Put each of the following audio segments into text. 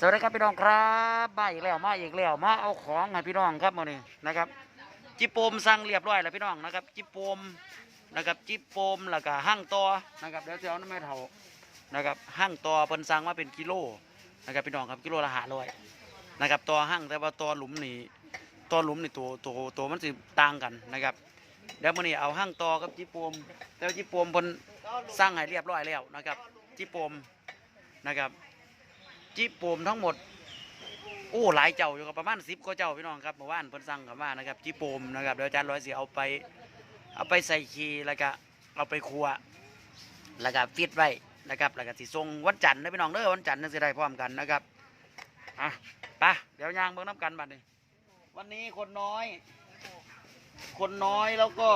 สวัสดีครับพี่น้องครับมาอีกแล้วมาอีกแล้วมาเอาของให้พี่น้องครับมื้อนี้นะครับ จิโปมสั่งเรียบร้อยแล้วพี่น้องนะครับ จิโปมนะครับจิโปมแล้วก็ห้างตอนะครับเดี๋ยวจะเอาน้ำแม่เท่านะครับห้างตอเพิ่นสั่งมาเป็นกิโลนะครับพี่น้องครับกิโลละห้าร้อยนะครับตอห้างแต่ว่าตอหลุมนี่ตอหลุมนี่ตัวตัวตัวมันสิต่างกันนะครับเดี๋ยวมื้อนี้เอาห้างตอกับจิโปมแล้วจิโปมเพิ่นสั่งให้เรียบร้อยแล้วนะครับ จิโปมนะครับ จิโปมทั้งหมดโอ้หลายเจ้าอยู่กับประมาณสิบก็เจ้าพี่น้องครับเมื่อวานเพิ่นสั่งกับมานะครับจิโปมนะครับเดี๋ยวอาจารย์ร้อยสิเอาไปเอาไปใส่คีแล้วก็เอาไปครัวแล้วก็ฟิตไว้นะครับแล้วก็สิส่งวันจันทร์นะพี่น้องเด้อวันจันทร์นั่นสิได้พร้อมกันนะครับอะไปเดี๋ยวยางเบิ่งน้ำกันบัดนี้วันนี้คนน้อย คนน้อยแล้วก็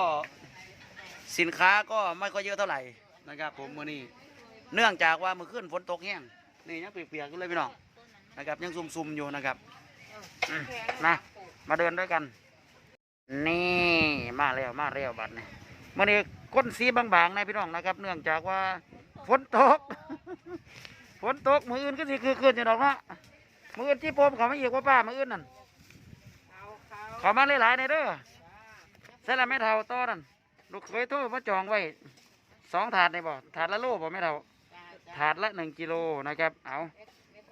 สินค้าก็ไม่ค่อยเยอะเท่าไหร่นะครับ ผมมื้อนี้เนื่องจากว่าเมื่อคืนฝนตกแห้ง นี่ยังเปียกๆอยู่เลยพี่น้องนะครับ ยังซุ่มๆอยู่นะครับอืมนะมาเดินด้วยกัน นี่มาแล้วมาแล้วบัดนี้มื่อนี้ก้นสีบางๆนะพี่น้องนะครับ เนื่องจากว่าฝนตกฝนตกมืออื่นก็สิคือคืนอยู่ดอกเนาะมืออื่นที่ผมเขาไม่อีกว่าป้ามืออื่นนั่นเขามาหลายๆในเด้อใส่ละไม่เท่าต่อนั่นลูกเคยโทษมาจองไว้สองถาดในบ่ถาดละโลบ่ไม่เท่า ถาดละหนึ่งกิโลนะครับ เอา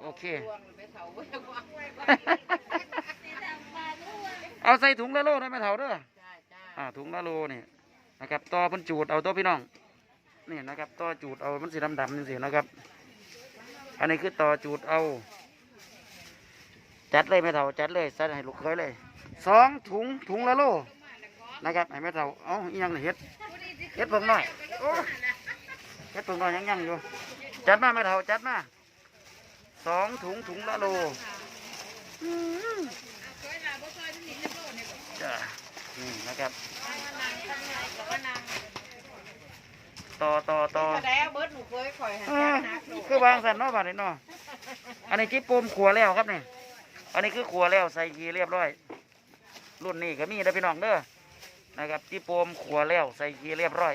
โอเค เอาใส่ถุงละโลได้ไหมเท่าเด้ออ่าถุงละโลเนี่ยนะครับต่อพิ่นจูดเอาตัวพี่น้องนี่นะครับต่อจูดเอามันสีดำดำนี่สินะครับ อันนี้คือต่อจูดเอา จัดเลยแม่เท่าจัดเลยใส่ให้ลูกเคยเลยสองถุงถุงละโลนะครับให้แม่เท่าเอาอีหยังเฮ็ดเฮ็ดเพิ่งน้อยโอ้เฮ็ดเพิ่งน้อยยังยังอยู่ จัดมาแม่เท่าจัดมาสองถุงถุงละโลจ้ะนี่นะครับ ต่อต่อต่อแล้วเบิร์ดหนูเคยคอยหันเอยาอนักหนูคือวางสันเนาะบาดนี้เนาะอันนี้จิ๊บปมขัวแล้วครับนี่อันนี้คือขัวแล้วใส่กีเรียบร้อย รุ่นนี้ก็มีนะพี่น้องเด้อนะครับจิ๊บปมขัวแล้วใส่กีเรียบร้อย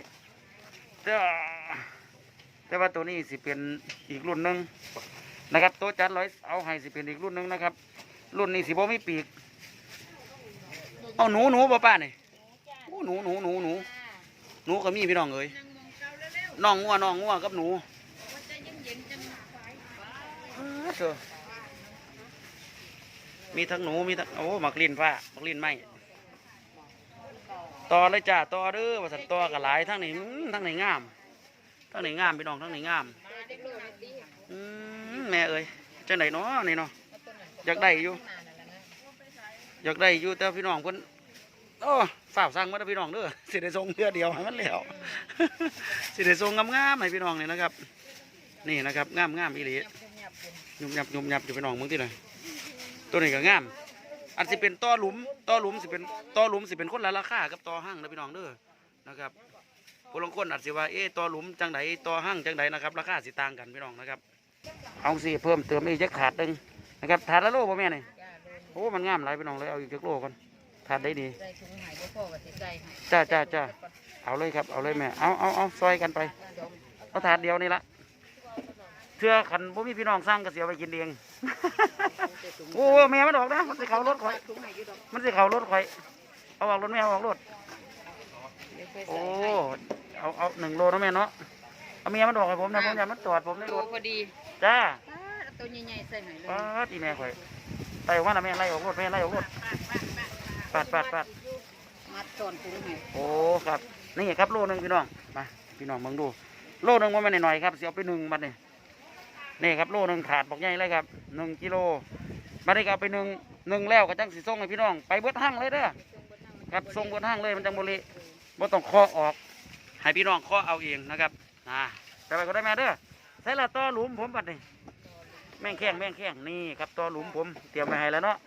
จ้า แต่ว่าตัวนี้สิเป็นอีกรุ่นหนึ่งนะครับ ตัวจัดร้อยเอาให้สิเป็นอีกรุ่นหนึ่งนะครับ รุ่นนี้สิบ่มีปีก เอาหนูหนูป่ะป้านี่โอ้หนูหนูหนูหนูหนูก็มีพี่น้องเอ้ยน้องงัวน้องงัวกับหนูเออมีทั้งหนูมีทั้งโอ้หมักลินฟ้าหมักลินไหมต่อเลยจ้าต่อเด้อว่าสันต่อกับหลายทั้งนี้ทั้งนี้งาม ทั้งนี้งามพี่น้องทั้งนี้งาม อืมแม่เอ้ยจังไหนเนาะนี่เนาะอยากได้อยู่ อยากได้อยู่แต่พี่น้องเพิ่นโอ้ฝ่าวสั่งมาแล้วพี่น้องเด้อสิได้ส่งเทื่อเดียวให้มันแล้วสิได้ส่งงามๆให้พี่น้องนี่นะครับ นี่นะครับงามงามอีหลียุบยับยุบยับอยู่พี่น้องมึงที่ไหนตัวนี้ก็งามอันสิเป็นต่อหลุมต่อหลุมสิเป็นต่อหลุมสิเป็นคนละราคากับต่อห้างนะพี่น้องเด้อนะครับ ผู้ลางคนอาจสิว่าเอ๊ะต่อหลุมจังไดต่อห้างจังไดนะครับราคาสิต่างกันพี่น้องนะครับ เอาสิเพิ่มเติมอีกจักถาดหนึงนะครับถาดละโลบ่แม่นี่โอ้มันงามหลายพี่น้องเลยเอาอีกจักโลก่อนทานได้ดีใส่ถุงหายบ่พ่อกับใส่ให้จ้าจ้าจ้าเอาเลยครับเอาเลยแม่เอาเอาเอาซอยกันไปเอาถาดเดียวนี่ละเชื่อขันบ่มีพี่น้องสร้างก็เสียไปกินเองโอ้แม่มันออกนะมันสิเขารถข่อยถุงหายอยู่ดอกมันสิเขารถข่อยเอาออกรถแม่เอาออกรถเดี๋ยวเคยโอ้ใส่ให้ เอาเอาหนึ่งโลนะแม่เนาะเอาเมียมันออกให้ผมนะผมอยากมันตรวจผมในโตรถพอดีจ้าป้าเอาตัวใหญ่ๆใส่หน่อยเลยป้าดอีแม่ข่อยไล่ออกมาละแม่ไล่ออกรถแม่ไล่ออกรถ ปัดปัดปัด มัดตอนถุงให้โอ้ครับนี่ครับโลหนึ่งพี่น้องมาพี่น้องมึงดู โลหนึ่งว่ามันหน่อยๆครับเสียเอาไปหนึ่งบัดนี่นี่ครับโลหนึ่งถาดบอกใหญ่เลยครับหนึ่งกิโลบัดนี้ก็เอาไปหนึ่งหนึ่งแล้วก็จังสีส่งให้พี่น้องไปเบิดห้างเลยเด้อครับส่งเบิดห้างเลยมันจังบริบ่ต้องเคาะออก ให้พี่น้องเคาะเอาเองนะครับนะแต่ไปก็ได้แม่เด้อใส่ละต่อหลุมผมบัดนี่แม่งแข้งแม่งแข้งนี่ครับต่อหลุมผมเตรียมไว้ให้แล้วเนาะ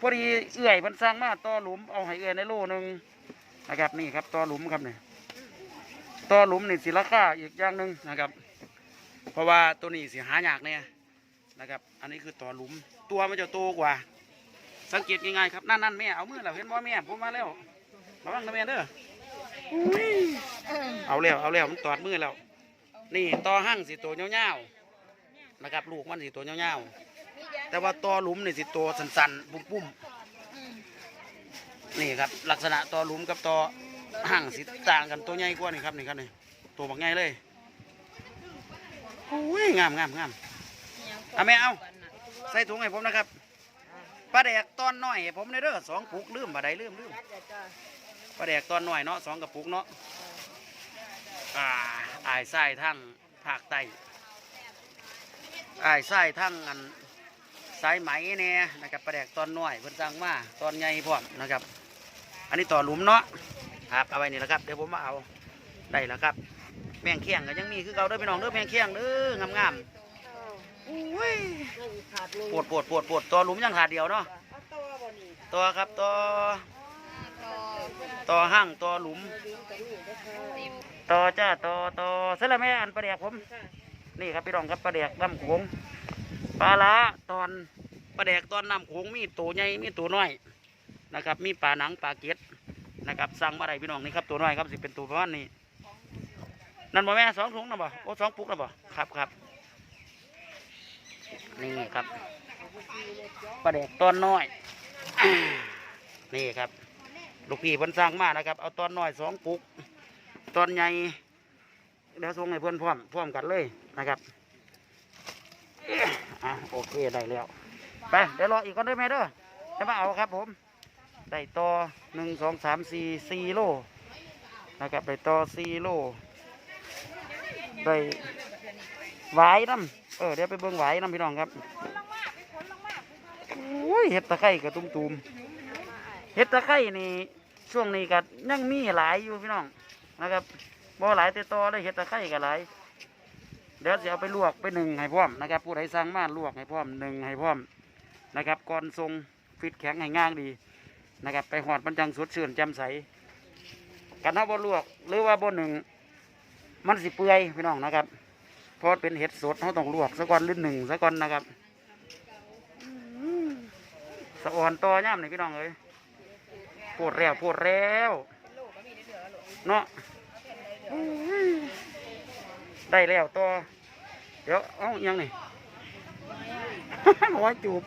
พอดีเอื่อยมันสร้างมาต่อหลุมเอาให้เอื่อยในโลหนึ่งนะครับนี่ครับต่อหลุมครับนี่ต่อหลุมนี่สิราคาอีกอย่างหนึ่งนะครับ เพราะว่าตัวนี้สิหายากเนี่ยนะครับ อันนี้คือต่อหลุมตัวมันจะโตกว่า สังเกตง่ายๆครับนั่นนั่นแม่เอามือแล้วเห็นบ่แม่ผมมาแล้วระวังนะแม่เด้อ เอาแล้วเอาแล้วมันตอดมือแล้ว นี่ต่อหั่งสิตัวยาวๆนะครับลูกมันสิตัวยาวมีแต่ว่าตอหลุมนี่สิตัวสันๆปุ้มๆนี่ครับ ลักษณะตอหลุมกับตอห่างสิต่างกันตัวใหญ่กว่านี่ครับนี่ครับนี่ตัวบักใหญ่เลยโอ้ยงามงามงามเอาแม่เอาใส่ถุงให้ผมนะครับปลาแดกตอนน้อยผมในเด้อสองปุกลืมบ่ได้ลืมลืม ปลาแดกตอนน้อยเนาะสองกระปุกเนาะอ่าอายไส้ทั้งภาคใต้อายไส้ทั้งอันสายไหมเนี่ยนะครับปลาแดกตอนน้อยเพิ่นสั่งมาตอนใหญ่พร้อมนะครับ อันนี้ต่อหลุมเนาะครับเอาไว้นี่แหละครับเดี๋ยวผมมาเอาได้แล้วครับ แมงเคียงก็ยังมีคือเก่าเด้อพี่น้องเด้อแมงเคียงเด้องามๆอุ้ยปวดปวดปวดปวดตัวหลุมยังขาดเดียวเนาะตัวครับตัว ตัวห้างตัวหลุมตัวจ้าตัวตัวเสร็จแล้วแม่อันปลาแดกผม นี่ครับพี่รองครับปลาแดกน้ำโขงปลาละตอนปลาแดกตอนน้ำโขงมีตัวใหญ่มีตัวน้อยนะครับ มีปลาหนังปลาเกล็ดนะครับสั่งมาได้พี่น้องนี่ครับตัวน้อยครับสิเป็นตัวประมาณนี้นั่นบ่แม่สองถุงนะบ่โอ้สองปุกนะบ่ครับครับนี่ครับปลาแดกตอนน้อย นี่ครับ ลูกพี่เพิ่นสร้างมานะครับ เอาตอนน้อยสองปุก ตอนใหญ่เดี๋ยวส่งให้เพื่อนพร้อมพร้อมกันเลยนะครับอะโอเคได้แล้วไปเดี๋ยวรออีกก่อนได้ไหมเด้อจะมาเอาครับ ผมได้ต่อหนึ่งสองสามสี่สี่โลนะครับได้ต่อสี่โลได้หวายน้ำเออเดี๋ยวไปเบิ่งหวายน้ำพี่น้องครับโอ้ยเห็ดตะไคร่กับตุ้มตูมๆ เห็ดตะไคร่นี่ช่วงนี้ก็ยังมีหลายอยู่พี่น้องนะครับบ่หลายแต่ต่อเลยเห็ดตะไคร่ก็หลายเดี๋ยวจะเอาไปลวกไปหนึ่งให้พร้อมนะครับผู้ใดสั่งมาลวกให้พร้อมหนึ่งให้พร้อมนะครับก่อนทรงฟิตแข็งให้ง่างดีนะครับ ไปหอดมันจังสดชื่นแจ่มใสกันถ้าบ่ลวกหรือว่าบ่หนึ่งมันสิเปื่อยพี่น้องนะครับเพราะเป็นเห็ดสดเขาต้องลวกซะก่อนหรือหนึ่งซะก่อนนะครับสะอ่อนต่อย่ำนี่พี่น้องเอ้ย ปวดแล้วปวดแล้วเนาะอุ้ยได้แล้วต่อเดี๋ยวเอาอิหยังนี่หัวจูบ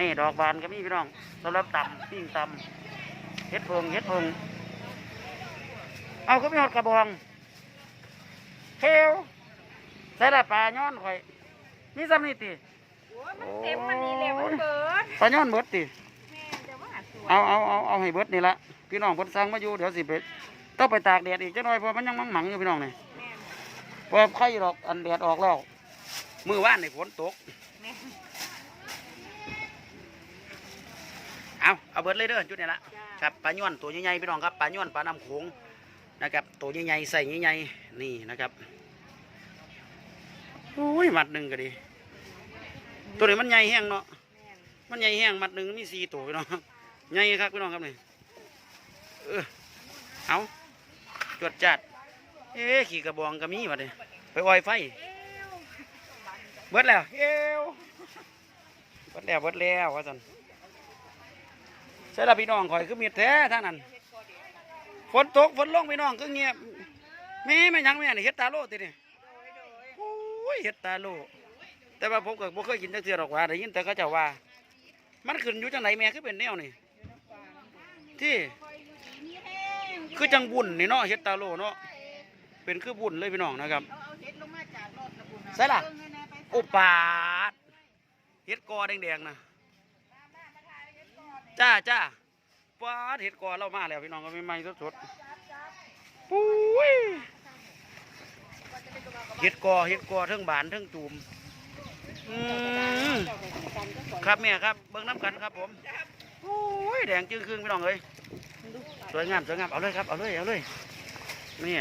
นี่ดอกบานก็มีพี่น้องสำหรับตำปิ้งตำเห็ดเพิงเห็ดเพิงเอาก็มีหอดกระบองเทวใส่ละปลาย้อนข่อยมีซ้ำนี่ติมันเต็มมันนี่เลยมันเบิดปลาย้อนเบิดติ เอาเอาเอาเอาให้เบิดนี่ละพี่น้องเพิ่นสั่งมาอยู่เดี๋ยวสิไปต้องไปตากแดดอีกจักหน่อยเพราะมันยังมังหมังอยู่พี่น้องนี่แม่เพราะไข่ดอกอันแดดออกแล้วมือว่านนี่ฝนตกแม่เอาเอาเบิดเลยเด้อจุดนี้ละครับปลาย้อนตัวใหญ่ๆพี่น้องครับปลาย้อนปลาน้ำโขงนะครับตัวใหญ่ๆใส่ใหญ่ๆนี่นะครับโอ้ยมัดหนึ่งก็ดี ตัวนี้มันใหญ่แห้งเนาะแม่มันใหญ่แห้งมัดหนึ่งมีสี่ตัวพี่น้อง ใหญ่ครับพี่น้องครับนี่เออเอาจวดจัด เอ๊ะขี่กระบองก็มีวะเนี่ยไปอ้อยไฟ เบิดแล้วเอวเบิดแล้วเบิดแล้วว่าสันใช่ละพี่น้องข่อยคือมีแท้ท่านั้นฝนตกฝนลงพี่น้องก็เงียบแม่ไม่ยังแม่นี่เฮ็ดตาโลตินี่โอ้ยเฮ็ดตาโลแต่ว่าผมก็บ่เคยกินจักเทื่อหรอกว่าได้ยินแต่เขาเจ้าว่า มันขึ้นอยู่จังไหนแม่คือเป็นแนวนี่ ที่คือจังบุญนี่เนาะเฮ็ดตาโลเนาะเป็นคือบุญเลยพี่น้องนะครับเอาเอาเห็ดลงมาจากรถนะบุญนะใส่ล่ะเบิ่งให้แน่ไปโอปาดเห็ดกอแดงๆนะจ้าจ้าปาดเห็ดกอเรามาแล้วพี่น้องก็ไม่ไม่สดๆปุ้ยเห็ดกอเห็ดกอทั้งบานทั้งตูมครับแม่ครับเบิ้งน้ำกันครับผม โอ้ยแดงจึงครึ่งพี่น้องเอ้ยสวยงามสวยงามเอาเลยครับเอาเลยเอาเลยนี่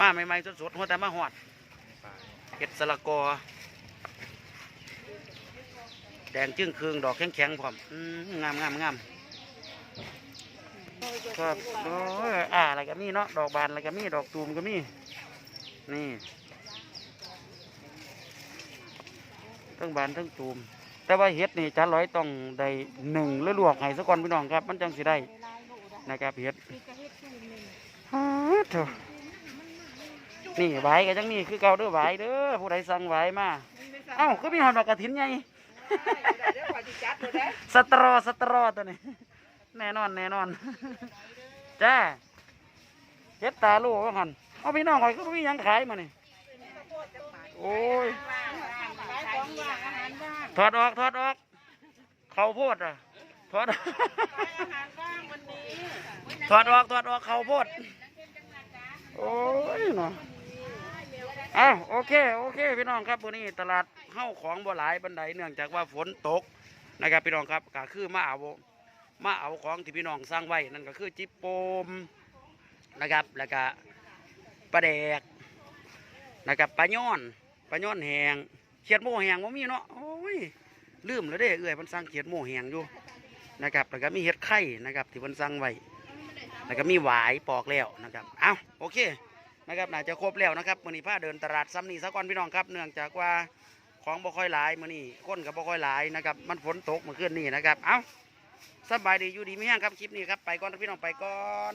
มาใหม่ๆสดๆหัวแต่มาหอดเห็ดสละกอ แดงจึ้งคืองดอกแข็งแข็งๆพร้อมอืมงามงามงามครับโอ้ยอ่าอะไรก็มีเนาะดอกบานอะไรก็มีดอกตูมก็มีนี่ทั้งบานทั้งตูม แต่ว่าเห็ดนี่จะร้อยต้องได้หนึ่งหรือลวกให้สักก่อนพี่น้องครับ มันจังสิได้นะครับเห็ดฮ่าเถอะนี่ไหวก็จังนี่คือเก่าเด้อไหวเด้อผู้ใดสั่งไหวมาเอ้าก็มีหอดดอกกระถินไงสตรอสตรอตัวนี้แน่นอนแน่นอนจ้าเฮ็ดตาลูกว่าหันเอาพี่น้องข่อยก็มียังขายมานี่โอ้ยขายข องว่างอาหารว่างถอดออกถอดออก เขาโพดอะถอดขายอาหารว่างวันนี้ถอดออกถอดออกเขาโพด โอ้ยเนาะเอาโอเคโอเค พี่น้องครับวันนี้ตลาดเข้าของบ่หลายบันไดเนื่องจากว่าฝนตกนะครับพี่น้องครับก็คือมาเอามาเอาของที่พี่น้องสร้างไว้นั่นก็คือจิปโปมนะครับแล้วก็ปลาแดกนะครับปลาย้อนปลาย้อนแหง เขียดโมแหงว่ามีเนาะโอ้ยลืมแล้วเด้เอื้อยมันสร้างเขียดโมแหงอยู่นะครับแล้วก็มีเห็ดไข่นะครับ ที่มันสร้างไว้แล้วก็มีหวายปอกแล้วนะครับเอาโอเคนะครับน่าจะครบแล้วนะครับมื้อนี้พาเดินตลาดซ้ำนี่ซะก่อนพี่น้องครับ เนื่องจากว่าของบ่ค่อยหลายมื้อนี้คนก็บ่ค่อยหลายนะครับ มันฝนตกเมื่อคืนนี้นะครับ เอาสบายดีอยู่ดีไม่แห้งครับคลิปนี้ครับไปก่อนนพี่น้องไปก่อน